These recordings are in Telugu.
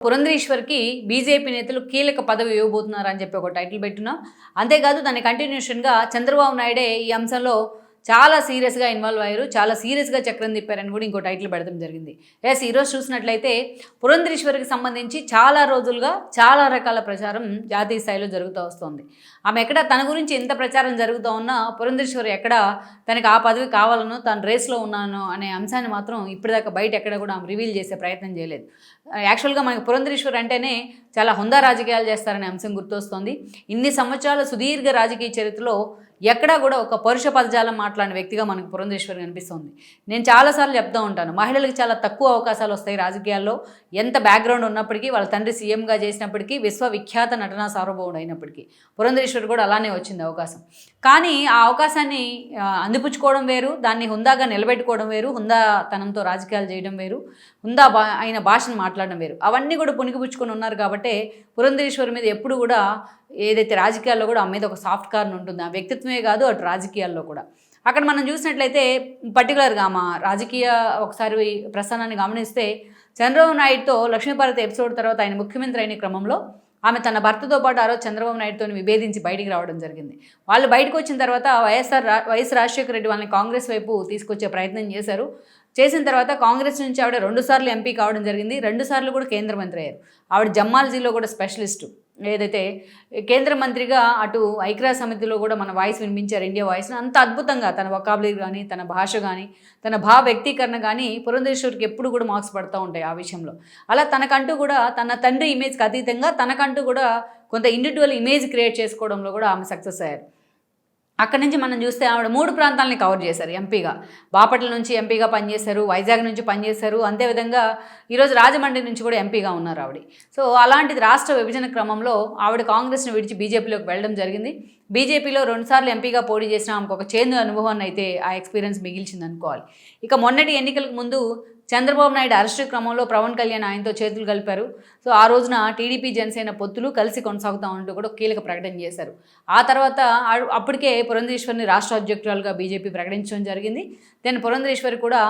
పురంధరేశ్వర్కి బీజేపీ నేతలు కీలక పదవి ఇవ్వబోతున్నారని చెప్పి ఒక టైటిల్ పెట్టున్నాం. అంతేకాదు దాని కంటిన్యూషన్గా చంద్రబాబు నాయుడే ఈ అంశంలో చాలా సీరియస్గా ఇన్వాల్వ్ అయ్యారు. చాలా సీరియస్గా చక్రం తిప్పారని కూడా ఇంకో టైటిల్ పెడతాం జరిగింది. ఎస్ ఈరోజు చూసినట్లయితే పురంధరేశ్వరికి సంబంధించి చాలా రోజులుగా చాలా రకాల ప్రచారం జాతీయ స్థాయిలో జరుగుతూ వస్తుంది. ఆమె ఎక్కడ తన గురించి ఎంత ప్రచారం జరుగుతూ ఉన్నా పురంధరేశ్వరి ఎక్కడ తనకి ఆ పదవి కావాలనో తను రేస్లో ఉన్నాను అనే అంశాన్ని మాత్రం ఇప్పటిదాకా బయట ఎక్కడ కూడా ఆమె రివీల్ చేసే ప్రయత్నం చేయలేదు. యాక్చువల్గా మనకి పురంధరేశ్వర్ అంటేనే చాలా హుందా రాజకీయాలు చేస్తారనే అంశం గుర్తొస్తుంది. ఇన్ని సంవత్సరాల సుదీర్ఘ రాజకీయ చరిత్రలో ఎక్కడా కూడా ఒక పరుష పదజాలం మాట్లాడిన వ్యక్తిగా మనకు పురంధేశ్వరి కనిపిస్తుంది. నేను చాలాసార్లు చెప్తూ ఉంటాను మహిళలకు చాలా తక్కువ అవకాశాలు వస్తాయి రాజకీయాల్లో. ఎంత బ్యాక్గ్రౌండ్ ఉన్నప్పటికీ వాళ్ళ తండ్రి సీఎంగా చేసినప్పటికీ విశ్వవిఖ్యాత నటనా సార్వభౌముడు అయినప్పటికీ పురంధేశ్వరి కూడా అలానే వచ్చింది అవకాశం. కానీ ఆ అవకాశాన్ని అందిపుచ్చుకోవడం వేరు దాన్ని హుందాగా నిలబెట్టుకోవడం వేరు హుందాతనంతో రాజకీయాలు చేయడం వేరు హుందా బా అయిన భాషను మాట్లాడడం వేరు. అవన్నీ కూడా పుణికిపుచ్చుకొని ఉన్నారు కాబట్టి పురంధేశ్వరి మీద ఎప్పుడు కూడా ఏదైతే రాజకీయాల్లో కూడా ఆమె మీద ఒక సాఫ్ట్ కార్న్ ఉంటుంది ఆ వ్యక్తిత్వమే కాదు అటు రాజకీయాల్లో కూడా. అక్కడ మనం చూసినట్లయితే పర్టికులర్గా మా రాజకీయ ఒకసారి ప్రస్థానాన్ని గమనిస్తే చంద్రబాబు నాయుడుతో లక్ష్మీపార్వతి ఎపిసోడ్ తర్వాత ఆయన ముఖ్యమంత్రి అయిన క్రమంలో ఆమె తన భర్తతో పాటు ఆ రోజు చంద్రబాబు నాయుడుతో విభేదించి బయటికి రావడం జరిగింది. వాళ్ళు బయటకు వచ్చిన తర్వాత వైఎస్ఆర్ వైఎస్ రాజశేఖర రెడ్డి వాళ్ళని కాంగ్రెస్ వైపు తీసుకొచ్చే ప్రయత్నం చేశారు. చేసిన తర్వాత కాంగ్రెస్ నుంచి ఆవిడ రెండుసార్లు ఎంపీ కావడం జరిగింది. రెండుసార్లు కూడా కేంద్ర మంత్రి అయ్యారు. ఆవిడ జమ్మాలజీలో కూడా స్పెషలిస్టు. ఏదైతే కేంద్ర మంత్రిగా అటు ఐక్యరాజ్య సమితిలో కూడా మన వాయిస్ వినిపించారు ఇండియా వాయిస్ని అంత అద్భుతంగా తన వొకాబులరీ కానీ తన భాష కానీ తన భావ వ్యక్తీకరణ కానీ పురంధేశ్వరికి ఎప్పుడు కూడా మార్క్స్ పడుతూ ఉంటాయి ఆ విషయంలో. అలా తనకంటూ కూడా తన తండ్రి ఇమేజ్కి అతీతంగా తనకంటూ కూడా కొంత ఇండివిజువల్ ఇమేజ్ క్రియేట్ చేసుకోవడంలో కూడా ఆమె సక్సెస్ అయ్యారు. అక్కడి నుంచి మనం చూస్తే ఆవిడ మూడు ప్రాంతాలని కవర్ చేశారు ఎంపీగా బాపట్ల నుంచి ఎంపీగా పనిచేశారు వైజాగ్ నుంచి పనిచేశారు అంతేవిధంగా ఈరోజు రాజమండ్రి నుంచి కూడా ఎంపీగా ఉన్నారు ఆవిడ. సో అలాంటిది రాష్ట్ర విభజన క్రమంలో ఆవిడ కాంగ్రెస్ను విడిచి బీజేపీలోకి వెళ్ళడం జరిగింది. బీజేపీలో రెండుసార్లు ఎంపీగా పోటీ చేసిన ఆమెకు ఒక చేదు అనుభవాన్ని అయితే ఆ ఎక్స్పీరియన్స్ మిగిల్చింది అనుకోవాలి. ఇక మొన్నటి ఎన్నికలకు ముందు చంద్రబాబు నాయుడు అరెస్టు క్రమంలో పవన్ కళ్యాణ్ ఆయనతో చేతులు కలిపారు. సో ఆ రోజున టీడీపీ జనసేన పొత్తులు కలిసి కొనసాగుతా ఉంటూ కూడా కీలక ప్రకటన చేశారు. ఆ తర్వాత అప్పటికే పురంధేశ్వరిని రాష్ట్ర అధ్యక్షురాలుగా బీజేపీ ప్రకటించడం జరిగింది. దెన్ పురంధేశ్వరి కూడా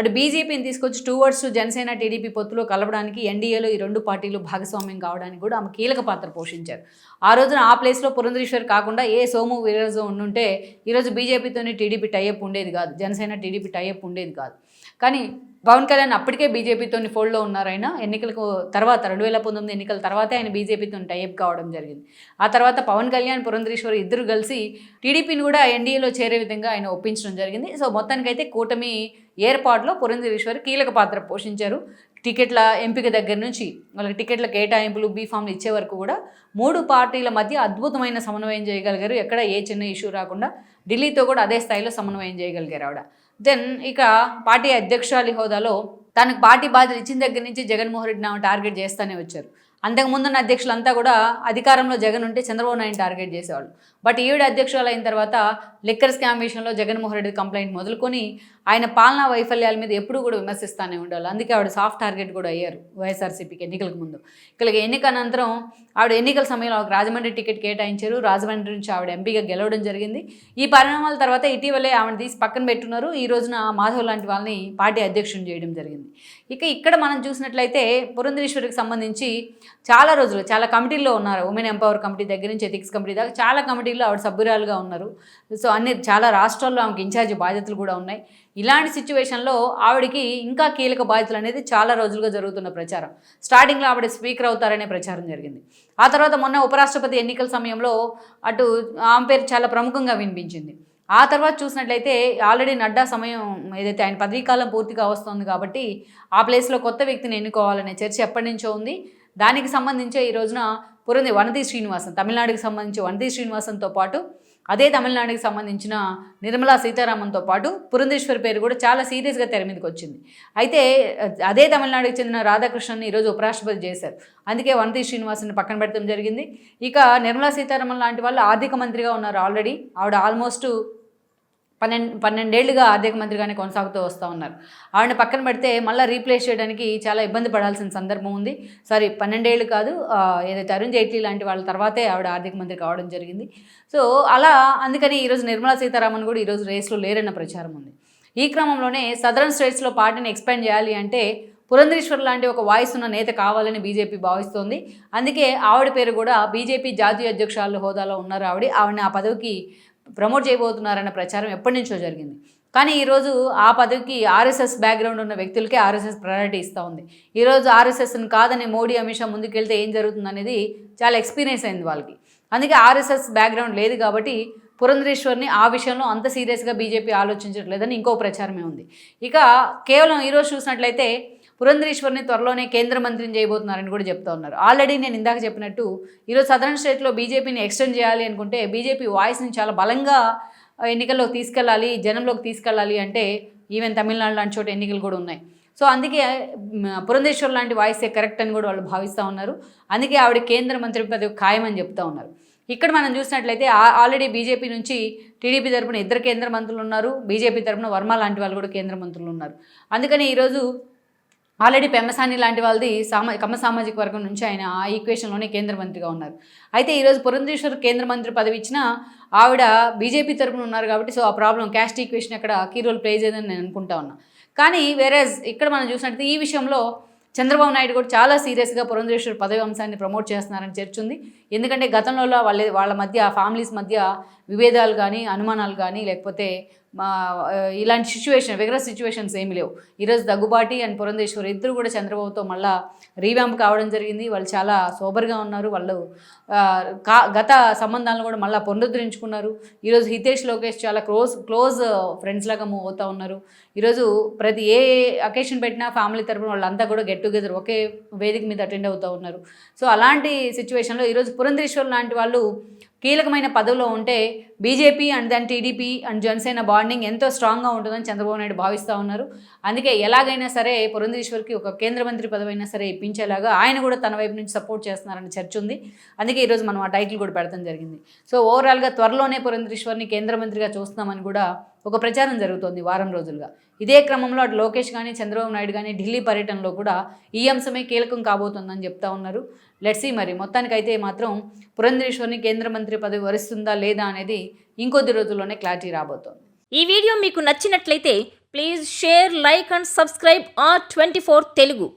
అటు బీజేపీని తీసుకొచ్చి టూ వర్డ్స్ జనసేన టీడీపీ పొత్తులో కలపడానికి ఎన్డీఏలో ఈ రెండు పార్టీలు భాగస్వామ్యం కావడానికి కూడా ఆమె కీలక పాత్ర పోషించారు. ఆ రోజున ఆ ప్లేస్లో పురంధేశ్వరి కాకుండా ఏ సోము వీరరాజు ఉండుంటే ఈరోజు బీజేపీతోనే టీడీపీ టైఅప్ ఉండేది కాదు. జనసేన టీడీపీ టైఅప్ ఉండేది కాదు. కానీ పవన్ కళ్యాణ్ అప్పటికే బీజేపీతోని ఫోల్డ్లో ఉన్నారు ఆయన. ఎన్నికలకు తర్వాత రెండు వేల పంతొమ్మిది ఎన్నికల తర్వాతే ఆయన బీజేపీతో టైప్ కావడం జరిగింది. ఆ తర్వాత పవన్ కళ్యాణ్ పురంధరేశ్వరి ఇద్దరు కలిసి టీడీపీని కూడా ఎన్డీఏలో చేరే విధంగా ఆయన ఒప్పించడం జరిగింది. సో మొత్తానికైతే కూటమి ఏర్పాటులో పురంధరేశ్వరి కీలక పాత్ర పోషించారు. టికెట్ల ఎంపిక దగ్గర నుంచి వాళ్ళకి టికెట్ల కేటాయింపులు బీఫామ్లు ఇచ్చే వరకు కూడా మూడు పార్టీల మధ్య అద్భుతమైన సమన్వయం చేయగలిగారు. ఎక్కడ ఏ చిన్న ఇష్యూ రాకుండా ఢిల్లీతో కూడా అదే స్థాయిలో సమన్వయం చేయగలిగారు ఆవిడ. దెన్ ఇక పార్టీ అధ్యక్షురాలి హోదాలో తనకు పార్టీ బాధ్యత ఇచ్చిన దగ్గర నుంచి జగన్మోహన్ రెడ్డిని ఆమె టార్గెట్ చేస్తూనే వచ్చారు. అంతకుముందున్న అధ్యక్షులంతా కూడా అధికారంలో జగన్ ఉంటే చంద్రబాబు నాయుడు టార్గెట్ చేసేవాళ్ళు. బట్ ఈవిడ అధ్యక్షురాలు అయిన తర్వాత లిక్కర్ స్కామ్ విషయంలో జగన్మోహన్ రెడ్డి కంప్లైంట్ మొదలుకొని ఆయన పాలనా వైఫల్యాల మీద ఎప్పుడూ కూడా విమర్శిస్తూనే ఉండాలి. అందుకే ఆవిడ సాఫ్ట్ టార్గెట్ కూడా అయ్యారు వైఎస్ఆర్సీపీకి ఎన్నికలకు ముందు. ఇక ఎన్నిక అనంతరం ఆవిడ ఎన్నికల సమయంలో ఒక రాజమండ్రి టికెట్ కేటాయించారు. రాజమండ్రి నుంచి ఆవిడ ఎంపీగా గెలవడం జరిగింది. ఈ పరిణామాల తర్వాత ఇటీవలే ఆవిడ తీసి పక్కన పెట్టున్నారు. ఈ రోజున మాధవ్ లాంటి వాళ్ళని పార్టీ అధ్యక్షుని చేయడం జరిగింది. ఇక ఇక్కడ మనం చూసినట్లయితే పురంధేశ్వరికి సంబంధించి చాలా రోజులు చాలా కమిటీల్లో ఉన్నారు. ఉమెన్ ఎంపవర్ కమిటీ దగ్గర నుంచి ఎథిక్స్ కమిటీ దాకా చాలా కమిటీల్లో ఆవిడ సభ్యురాలుగా ఉన్నారు. సో అన్ని చాలా రాష్ట్రాల్లో ఆమెకి ఇన్ఛార్జ్ బాధ్యతలు కూడా ఉన్నాయి. ఇలాంటి సిచ్యువేషన్లో ఆవిడకి ఇంకా కీలక బాధ్యతలు అనేది చాలా రోజులుగా జరుగుతున్న ప్రచారం. స్టార్టింగ్లో ఆవిడ స్పీకర్ అవుతారనే ప్రచారం జరిగింది. ఆ తర్వాత మొన్న ఉపరాష్ట్రపతి ఎన్నికల సమయంలో అటు ఆమె పేరు చాలా ప్రముఖంగా వినిపించింది. ఆ తర్వాత చూసినట్లయితే ఆల్రెడీ నడ్డా సమయం ఏదైతే ఆయన పదవీకాలం పూర్తిగా వస్తుంది కాబట్టి ఆ ప్లేస్లో కొత్త వ్యక్తిని ఎన్నుకోవాలనే చర్చ ఎప్పటి నుంచో ఉంది. దానికి సంబంధించే ఈ రోజున పురంది వనతి శ్రీనివాసన్ తమిళనాడుకి సంబంధించి వనతి శ్రీనివాసన్తో పాటు అదే తమిళనాడుకి సంబంధించిన నిర్మలా సీతారామన్తో పాటు పురంధేశ్వరి పేరు కూడా చాలా సీరియస్గా తెర మీదకి వచ్చింది. అయితే అదే తమిళనాడుకి చెందిన రాధాకృష్ణన్ ఈరోజు ఉపరాష్ట్రపతి చేశారు. అందుకే వనతి శ్రీనివాసుని పక్కన పెట్టడం జరిగింది. ఇక నిర్మలా సీతారామన్ లాంటి వాళ్ళు ఆర్థిక మంత్రిగా ఉన్నారు ఆల్రెడీ. ఆవిడ ఆల్మోస్ట్ పన్నెండు పన్నెండేళ్ళుగా ఆర్థిక మంత్రిగానే కొనసాగుతూ వస్తూ ఉన్నారు. ఆవిడని పక్కన పెడితే మళ్ళీ రీప్లేస్ చేయడానికి చాలా ఇబ్బంది పడాల్సిన సందర్భం ఉంది. సారీ పన్నెండేళ్ళు కాదు ఏదైతే అరుణ్ జైట్లీ లాంటి వాళ్ళ తర్వాతే ఆవిడ ఆర్థిక మంత్రి కావడం జరిగింది. సో అలా అందుకని ఈరోజు నిర్మలా సీతారామన్ కూడా ఈరోజు రేస్లో లేరన్న ప్రచారం ఉంది. ఈ క్రమంలోనే సదరన్ స్టేట్స్లో పార్టీని ఎక్స్పాండ్ చేయాలి అంటే పురంధరేశ్వర్ లాంటి ఒక వాయిస్ ఉన్న నేత కావాలని బీజేపీ భావిస్తోంది. అందుకే ఆవిడ పేరు కూడా బీజేపీ జాతీయ అధ్యక్షురాలు హోదాలో ఉన్నారు ఆవిడ. ఆవిడని ఆ పదవికి ప్రమోట్ చేయబోతున్నారన్న ప్రచారం ఎప్పటి నుంచో జరిగింది. కానీ ఈరోజు ఆ పదవికి ఆర్ఎస్ఎస్ బ్యాక్గ్రౌండ్ ఉన్న వ్యక్తులకే ఆర్ఎస్ఎస్ ప్రయారిటీ ఇస్తూ ఉంది. ఈరోజు ఆర్ఎస్ఎస్ని కాదని మోడీ అమిత్ షా ముందుకెళ్తే ఏం జరుగుతుంది అనేది చాలా ఎక్స్పీరియన్స్ అయింది వాళ్ళకి. అందుకే ఆర్ఎస్ఎస్ బ్యాక్గ్రౌండ్ లేదు కాబట్టి పురంధరేశ్వర్ని ఆ విషయంలో అంత సీరియస్గా బీజేపీ ఆలోచించట్లేదని ఇంకో ప్రచారమే ఉంది. ఇక కేవలం ఈరోజు చూసినట్లయితే పురంధరేశ్వర్ని త్వరలోనే కేంద్ర మంత్రిని చేయబోతున్నారని కూడా చెప్తా ఉన్నారు. ఆల్రెడీ నేను ఇందాక చెప్పినట్టు ఈరోజు సదరన్ స్టేట్లో బీజేపీని ఎక్స్టెండ్ చేయాలి అనుకుంటే బీజేపీ వాయిస్ని చాలా బలంగా ఎన్నికల్లోకి తీసుకెళ్ళాలి జనంలోకి తీసుకెళ్ళాలి అంటే ఈవెన్ తమిళనాడు లాంటి చోట ఎన్నికలు కూడా ఉన్నాయి. సో అందుకే పురంధేశ్వర్ లాంటి వాయిసే కరెక్ట్ అని కూడా వాళ్ళు భావిస్తూ ఉన్నారు. అందుకే ఆవిడ కేంద్ర మంత్రి పదవి ఖాయమని చెప్తా ఉన్నారు. ఇక్కడ మనం చూసినట్లయితే ఆల్రెడీ బీజేపీ నుంచి టీడీపీ తరపున ఇద్దరు కేంద్ర మంత్రులు ఉన్నారు. బీజేపీ తరపున వర్మ లాంటి వాళ్ళు కూడా కేంద్ర మంత్రులు ఉన్నారు. అందుకని ఈరోజు ఆల్రెడీ పెమ్మసాని లాంటి వాళ్ళది సామా కమ్మ సామాజిక వర్గం నుంచి ఆయన ఆ ఈక్వేషన్లోనే కేంద్ర మంత్రిగా ఉన్నారు. అయితే ఈరోజు పురంధేశ్వర్ కేంద్ర మంత్రి పదవి ఇచ్చిన ఆవిడ బీజేపీ తరపున ఉన్నారు కాబట్టి సో ఆ ప్రాబ్లం క్యాస్ట్ ఈక్వేషన్ అక్కడ కీ రోల్ ప్లే చేయదని నేను అనుకుంటా ఉన్నా. కానీ వేరే ఇక్కడ మనం చూసినట్టు ఈ విషయంలో చంద్రబాబు నాయుడు కూడా చాలా సీరియస్గా పురంధేశ్వర్ పదవి అంశాన్ని ప్రమోట్ చేస్తున్నారని చర్చింది. ఎందుకంటే గతంలో వాళ్ళ వాళ్ళ మధ్య ఫ్యామిలీస్ మధ్య విభేదాలు కానీ అనుమానాలు కానీ లేకపోతే ఇలాంటి సిచ్యువేషన్ విగ్రస్ సిచ్యువేషన్స్ ఏమి లేవు. ఈరోజు దగ్గుబాటి అండ్ పురంధేశ్వర్ ఇద్దరు కూడా చంద్రబాబుతో మళ్ళా రీవ్యాంప్ కావడం జరిగింది. వాళ్ళు చాలా సోబర్గా ఉన్నారు. వాళ్ళు కా గత సంబంధాలను కూడా మళ్ళీ పునరుద్ధరించుకున్నారు. ఈరోజు హితేష్ లోకేష్ చాలా క్లోజ్ క్లోజ్ ఫ్రెండ్స్ లాగా మూవ్ అవుతూ ఉన్నారు. ఈరోజు ప్రతి ఏ అకేషన్ పెట్టినా ఫ్యామిలీ తరపున వాళ్ళంతా కూడా గెట్ టుగెదర్ ఒకే వేదిక మీద అటెండ్ అవుతూ ఉన్నారు. సో అలాంటి సిచ్యువేషన్లో ఈరోజు పురంధేశ్వర్ లాంటి వాళ్ళు కీలకమైన పదవిలో ఉంటే BJP and then TDP and Janasena bonding ఎంతో స్ట్రాంగ్గా ఉంటుందని చంద్రబాబు నాయుడు భావిస్తూ ఉన్నారు. అందుకే ఎలాగైనా సరే పురంధేశ్వర్కి ఒక కేంద్ర మంత్రి పదవి అయినా సరే ఇప్పించేలాగా ఆయన కూడా తన వైపు నుంచి సపోర్ట్ చేస్తున్నారని చర్చ ఉంది. అందుకే ఈరోజు మనం ఆ టైటిల్ కూడా పెడతాం జరిగింది. సో ఓవరాల్గా త్వరలోనే పురంధేశ్వర్ని కేంద్ర మంత్రిగా చూస్తున్నామని కూడా ఒక ప్రచారం జరుగుతోంది వారం రోజులుగా. ఇదే క్రమంలో అటు లోకేష్ కానీ చంద్రబాబు నాయుడు కానీ ఢిల్లీ పర్యటనలో కూడా ఈ అంశమే కీలకం కాబోతోందని చెప్తా ఉన్నారు. లెట్సీ మరి. మొత్తానికైతే మాత్రం పురంధరేశ్వర్ని కేంద్ర మంత్రి పదవి వరిస్తుందా లేదా అనేది ఇంకొద్ది రోజుల్లోనే క్లారిటీ రాబోతోంది. ఈ వీడియో మీకు నచ్చినట్లయితే please share like and subscribe R twenty four Telugu.